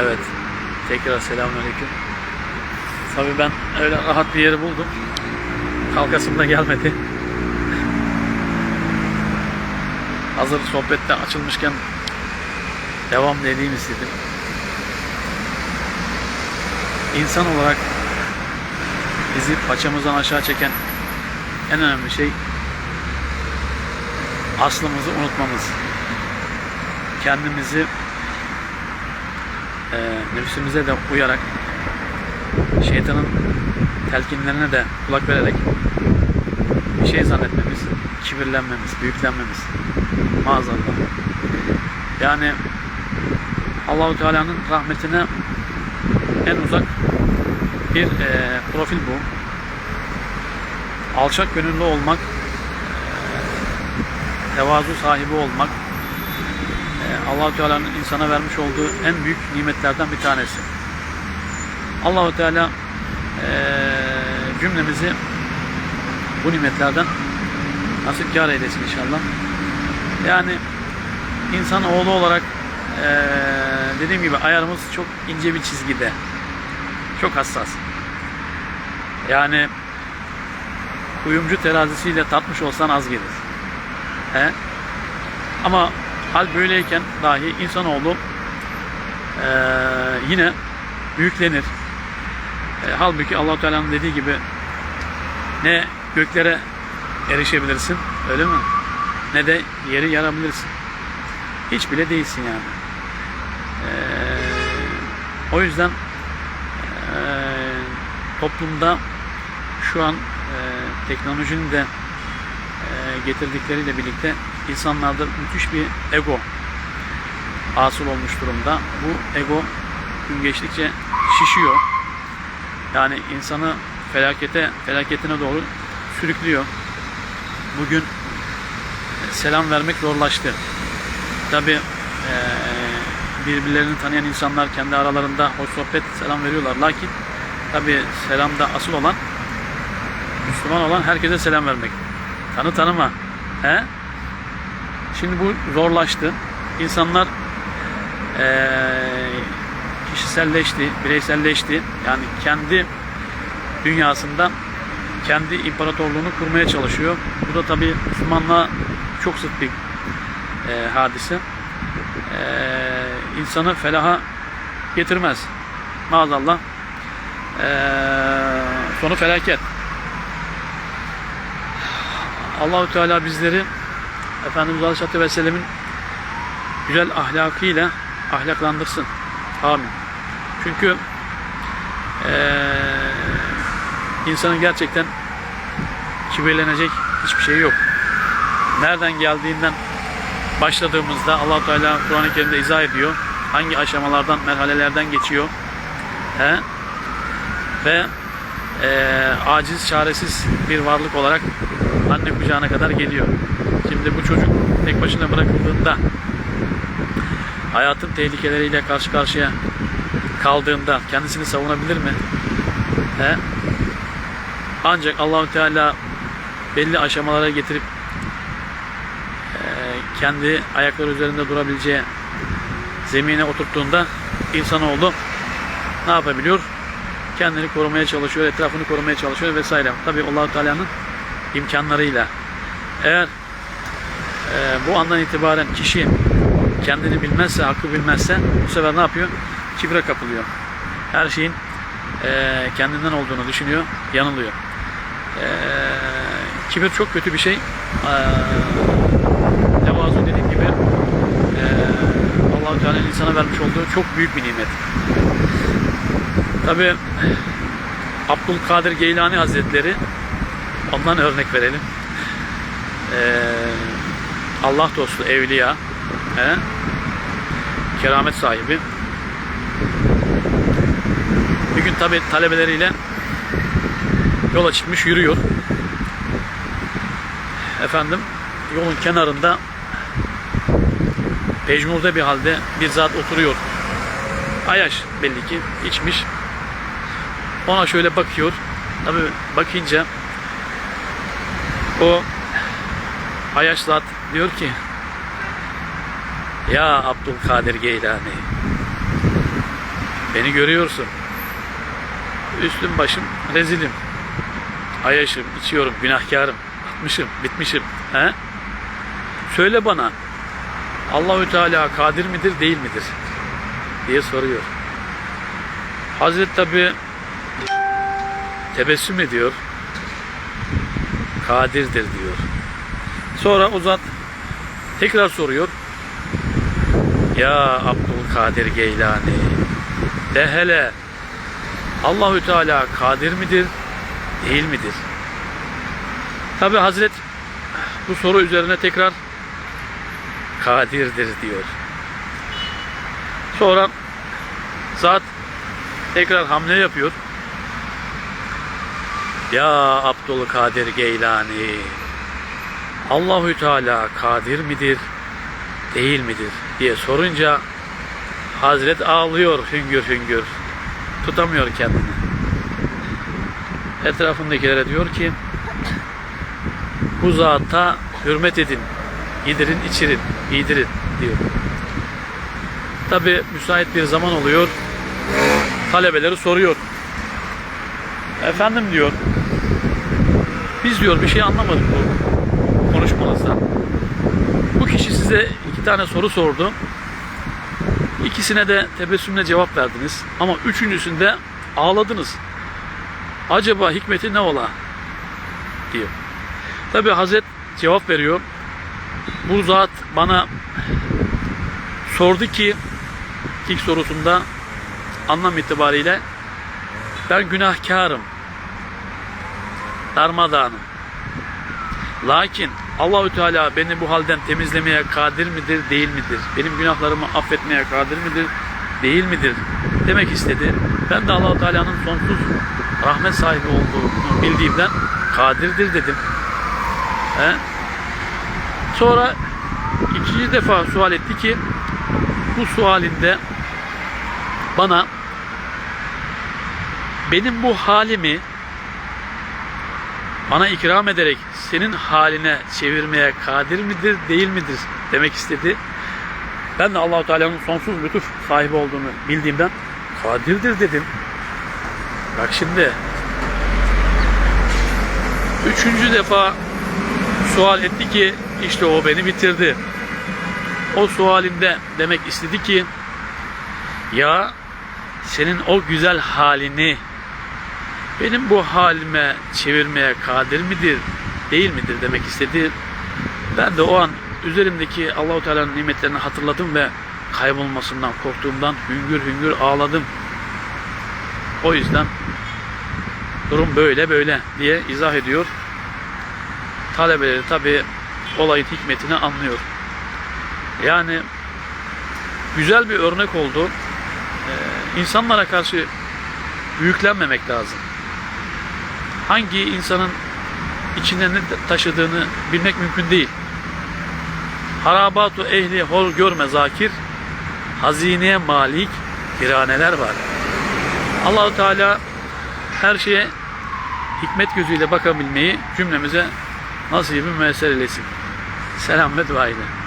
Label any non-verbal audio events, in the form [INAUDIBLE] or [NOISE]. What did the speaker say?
Evet. Tekrar selamünaleyküm. Tabii ben öyle rahat bir yeri buldum. Kalkasım da gelmedi. [LAUGHS] Hazır sohbette açılmışken devam edeyim istedim. İnsan olarak bizi paçamızdan aşağı çeken en önemli şey aslımızı unutmamız. Kendimizi e, nefsimize de uyarak şeytanın telkinlerine de kulak vererek bir şey zannetmemiz, kibirlenmemiz, büyüklenmemiz. Maazallah. Yani Allahu Teala'nın rahmetine en uzak bir e, profil bu. Alçak gönüllü olmak, e, tevazu sahibi olmak, Allahu Teala'nın insana vermiş olduğu en büyük nimetlerden bir tanesi. Allahu Teala cümlemizi bu nimetlerden nasipkar eylesin inşallah. Yani insan oğlu olarak dediğim gibi ayarımız çok ince bir çizgide. Çok hassas. Yani kuyumcu terazisiyle tartmış olsan az gelir. He? Ama hal böyleyken dahi insanoğlu e, yine büyüklenir. E, halbuki allah Teala'nın dediği gibi ne göklere erişebilirsin öyle mi? Ne de yeri yarabilirsin. Hiç bile değilsin yani. E, o yüzden e, toplumda şu an e, teknolojinin de e, getirdikleriyle birlikte insanlarda müthiş bir ego hasıl olmuş durumda. Bu ego gün geçtikçe şişiyor. Yani insanı felakete felaketine doğru sürüklüyor. Bugün selam vermek zorlaştı. Tabi birbirlerini tanıyan insanlar kendi aralarında hoş sohbet selam veriyorlar. Lakin tabi selamda asıl olan Müslüman olan herkese selam vermek. Tanı tanıma. He? Şimdi bu zorlaştı. İnsanlar eee, kişiselleşti, bireyselleşti. Yani kendi dünyasında kendi imparatorluğunu kurmaya çalışıyor. Bu da tabii Müslümanlığa çok zıt bir eee, hadise. Eee insanı felaha getirmez. Maazallah. Eee sonu felaket. Allahü Teala bizleri Efendimiz Aleyhisselatü Vesselam'ın güzel ahlakıyla ahlaklandırsın. Amin. Çünkü eee insanın gerçekten kibirlenecek hiçbir şey yok. Nereden geldiğinden başladığımızda allah Teala Kur'an-ı Kerim'de izah ediyor. Hangi aşamalardan, merhalelerden geçiyor. He? Ve eee, aciz, çaresiz bir varlık olarak anne kucağına kadar geliyor. Şimdi bu çocuk tek başına bırakıldığında hayatın tehlikeleriyle karşı karşıya kaldığında kendisini savunabilir mi? He? Ancak Allahü Teala belli aşamalara getirip eee, kendi ayakları üzerinde durabileceği zemine oturttuğunda insanoğlu ne yapabiliyor? Kendini korumaya çalışıyor, etrafını korumaya çalışıyor vesaire. Tabi Allahu Teala'nın imkanlarıyla. Eğer e, bu andan itibaren kişi kendini bilmezse, hakkı bilmezse bu sefer ne yapıyor? Kibre kapılıyor. Her şeyin e, kendinden olduğunu düşünüyor, yanılıyor. E, kibir çok kötü bir şey. E, tevazu dediğim gibi e, Allah-u Teala'nın insana vermiş olduğu çok büyük bir nimet. Tabi Abdülkadir Geylani Hazretleri ondan örnek verelim. Ee, Allah dostu, evliya, he? keramet sahibi. Bir gün tabi talebeleriyle yola çıkmış yürüyor. Efendim yolun kenarında pejmurde bir halde bir zat oturuyor. Ayaş belli ki içmiş. Ona şöyle bakıyor. Tabi bakınca o Ayaş zat diyor ki Ya Abdülkadir Geylani Beni görüyorsun. Üstüm başım rezilim. Ayaşım, içiyorum, günahkarım. Batmışım, bitmişim. He? Söyle bana. Allahü Teala kadir midir, değil midir? diye soruyor. Hazret tabi tebessüm ediyor. Kadirdir diyor. Sonra uzat tekrar soruyor. Ya Abdülkadir Geylani de hele Allahü Teala kadir midir, değil midir? Tabi Hazret bu soru üzerine tekrar kadirdir diyor. Sonra zat tekrar hamle yapıyor. Ya Abdülkadir Geylani Allahü Teala kadir midir, değil midir diye sorunca Hazret ağlıyor hüngür hüngür. Tutamıyor kendini. Etrafındakilere diyor ki bu zata hürmet edin, yedirin, içirin, giydirin diyor. Tabi müsait bir zaman oluyor. Talebeleri soruyor. Efendim diyor. Biz diyor bir şey anlamadık bu konuşmanızdan. Bu kişi size iki tane soru sordu. İkisine de tebessümle cevap verdiniz. Ama üçüncüsünde ağladınız. Acaba hikmeti ne ola? diyor. Tabi Hazret cevap veriyor. Bu zat bana sordu ki ilk sorusunda anlam itibariyle ben günahkarım. Darmadağınım. Lakin Allahü Teala beni bu halden temizlemeye kadir midir, değil midir? Benim günahlarımı affetmeye kadir midir, değil midir? Demek istedi. Ben de Allahu Teala'nın sonsuz rahmet sahibi olduğunu bildiğimden kadirdir dedim. He? Sonra ikinci defa sual etti ki bu sualinde bana benim bu halimi bana ikram ederek senin haline çevirmeye kadir midir, değil midir demek istedi. Ben de Allahu Teala'nın sonsuz lütuf sahibi olduğunu bildiğimden kadirdir dedim. Bak şimdi üçüncü defa sual etti ki işte o beni bitirdi. O sualinde demek istedi ki ya senin o güzel halini benim bu halime çevirmeye kadir midir, değil midir demek istedi. Ben de o an üzerimdeki Allahu Teala'nın nimetlerini hatırladım ve kaybolmasından korktuğumdan hüngür hüngür ağladım. O yüzden durum böyle böyle diye izah ediyor. Talebeleri tabi olayın hikmetini anlıyor. Yani güzel bir örnek oldu. Ee, insanlara karşı büyüklenmemek lazım. Hangi insanın içinde ne taşıdığını bilmek mümkün değil. Harabatu ehli hol görme zakir, hazineye malik viraneler var. Allahu Teala her şeye hikmet gözüyle bakabilmeyi cümlemize nasibi müesser eylesin. Selam ve dua ile.